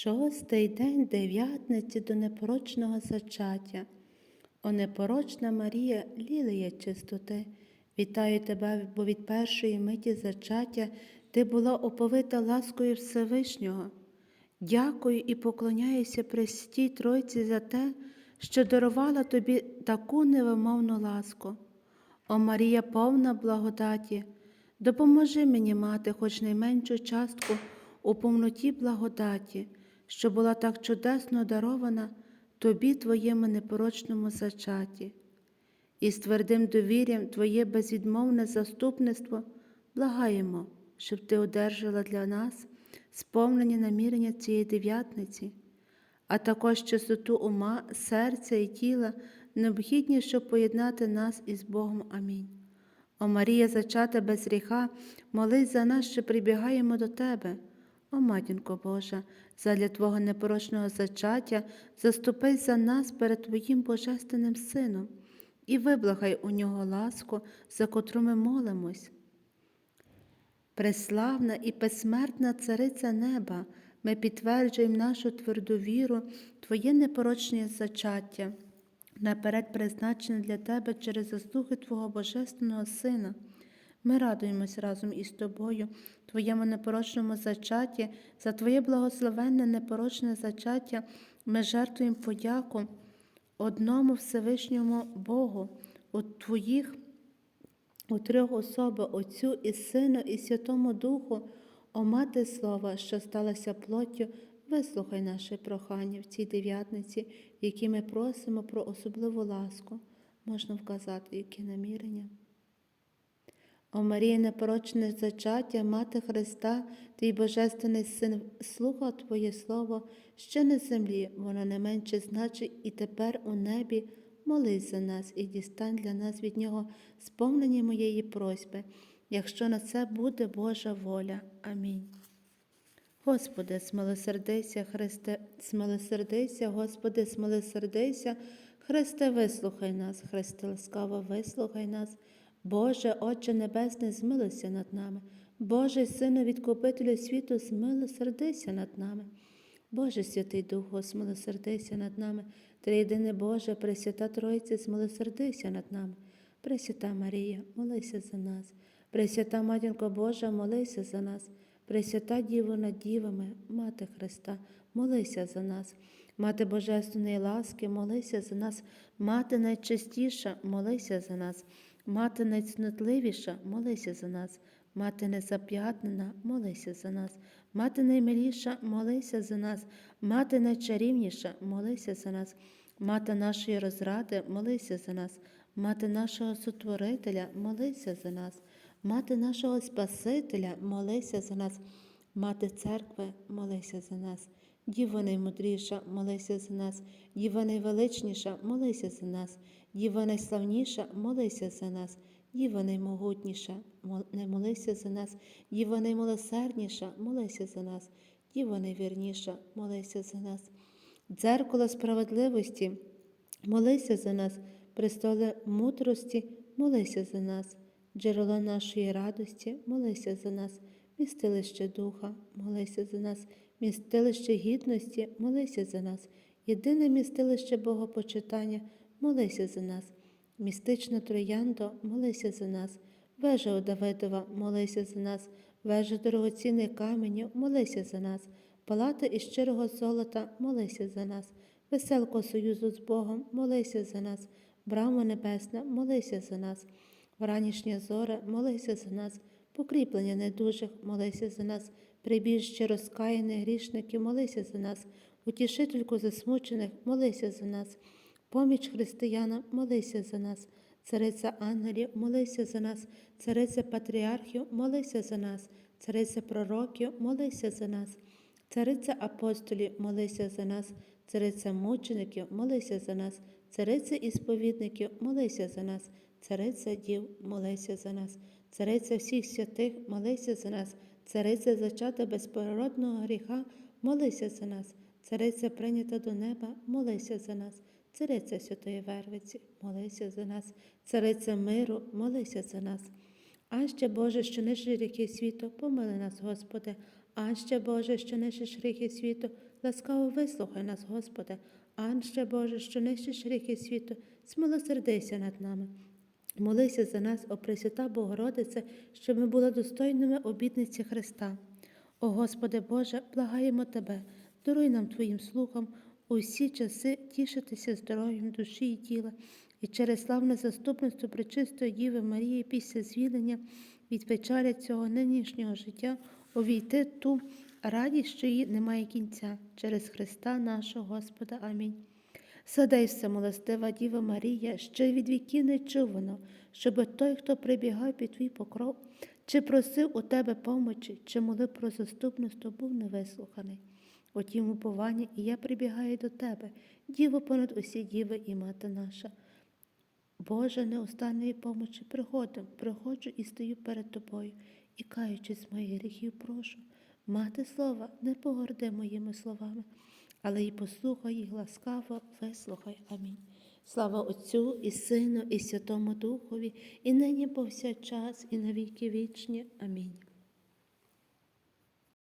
Шостий день дев'ятниці до непорочного зачаття. О непорочна Марія, лілія чистоти, вітаю тебе, бо від першої миті зачаття ти була оповита ласкою Всевишнього. Дякую і поклоняюся Престій Тройці за те, що дарувала тобі таку невимовну ласку. О Марія, повна благодаті, допоможи мені мати хоч найменшу частку у повноті благодаті, що була так чудесно дарована тобі, твоєму непорочному зачаті. І з твердим довір'ям Твоє безвідмовне заступництво благаємо, щоб Ти одержала для нас сповнені намірення цієї дев'ятниці, а також чистоту ума, серця і тіла, необхідні, щоб поєднати нас із Богом. Амінь. О Марія, зачата без гріха, молись за нас, що прибігаємо до Тебе. О матінко Божа, задля Твого непорочного зачаття заступись за нас перед Твоїм Божественним Сином і виблагай у нього ласку, за котру ми молимось. Преславна і безсмертна Цариця Неба, ми підтверджуємо нашу тверду віру, Твоє непорочне зачаття, наперед призначене для Тебе через заслуги Твого Божественного Сина. Ми радуємось разом із Тобою, Твоєму непорочному зачатті, за Твоє благословенне непорочне зачаття ми жертвуємо подяку одному Всевишньому Богу, у Твоїх у трьох особи Отцю і Сину, і Святому Духу, о Мати Слова, що сталася плоттю, вислухай наше прохання в цій дев'ятниці, в якій ми просимо про особливу ласку. Можна вказати, які намірення. О Марія, непорочне зачаття, Мати Христа, твій Божественний Син, слухав Твоє Слово, ще на землі, воно не менше значить і тепер у небі. Молись за нас і дістань для нас від Нього сповнені моєї просьби, якщо на це буде Божа воля. Амінь. Господи, смилосердися, Христе, смилосердися, Господи, смилосердися, Христе, вислухай нас, Христе, ласкаво, вислухай нас. Боже, Отче Небесний, змилуйся над нами. Боже, Сину, відкупителю світу, змилосердися над нами. Боже Святий Духу, смилосердися над нами, Триєдине Боже, Пресвята Тройці, смилосердися над нами. Пресвята Марія, молися за нас. Пресвята Матінко Божа, молися за нас. Пресвята Діво над дівами, Мати Христа, молися за нас. Мати Божественної ласки, молися за нас. Мати найчистіша, молися за нас. Мати найцнотливіша, молися за нас. Мати незап'ятнена, молися за нас. Мати наймиліша, молися за нас. Мати найчарівніша, молися за нас. Мати нашої розради, молися за нас. Мати нашого сотворителя, молися за нас. Мати нашого Спасителя, молися за нас. Мати церкви, молися за нас. Діва наймудріша, молися за нас, Діва найвеличніша, молися за нас, Діва найславніша, молися за нас, Діва наймогутніша, молися за нас, Діва наймилосердніша, молися за нас, Діва найвірніша, молися за нас. Дзеркало справедливості, молися за нас, престоле мудрості, молися за нас, джерело нашої радості, молися за нас, містилище Духа, молися за нас містилище гідності, молися за нас, єдине містилище Богопочитання, молися за нас, містична трояндо, молися за нас, вежа у Давидова, молися за нас, вежа дорогоцінний каменю, молися за нас, палата із щирого золота, молися за нас, веселко союзу з Богом, молися за нас, брама небесна, молися за нас, вранішня зора, молися за нас, покріплення недужих, молися за нас прибіжче розкаяних грішників, молися за нас, утішительку засмучених, молися за нас, поміч християнам, молися за нас, цариця ангелів, молися за нас, цариця патріархів, молися за нас, цариця пророків, молися за нас, цариця апостолів, молися за нас, цариця мучеників, молися за нас, цариця ісповідників, молися за нас, цариця дів, молися за нас, цариця всіх святих, молися за нас. Цариця зачата безпородного гріха, молися за нас, цариця прийнята до неба, молися за нас, цариця Святої Вервиці, молися за нас, цариця миру, молися за нас. А ще Боже, що нищиш гріхи світу, помили нас, Господи, а ще Боже, що нищиш гріхи світу, ласкаво вислухай нас, Господи. Анще Боже, що нищиш ріки світу, смилосердися над нами. Молися за нас, о Пресвята Богородице, щоб ми були достойними обітниці Христа. О Господи Боже, благаємо Тебе, даруй нам Твоїм слухам усі часи тішитися здоров'ям душі і тіла, і через славне заступництво Пречистої Діви Марії після звілення від печалі цього нинішнього життя увійти ту радість, що їй немає кінця, через Христа нашого Господа. Амінь. Садай всемилостива Діва Марія, й від віків не чувано, щоб той, хто прибігав під твій покров, чи просив у тебе помочі, чи молив про заступництво, був невислуханий. Утім, уповання, і я прибігаю до тебе, Діво понад усі діви і мати наша. Боже, неустанної помочі приходим, приходжу і стою перед тобою, і каючись моїх гріхів, прошу. Мати слова, не погорди моїми словами, але й послухай їх ласкаво, вислухай. Амінь. Слава Отцю і Сину, і Святому Духові, і нині повсякчас, і на віки вічні. Амінь.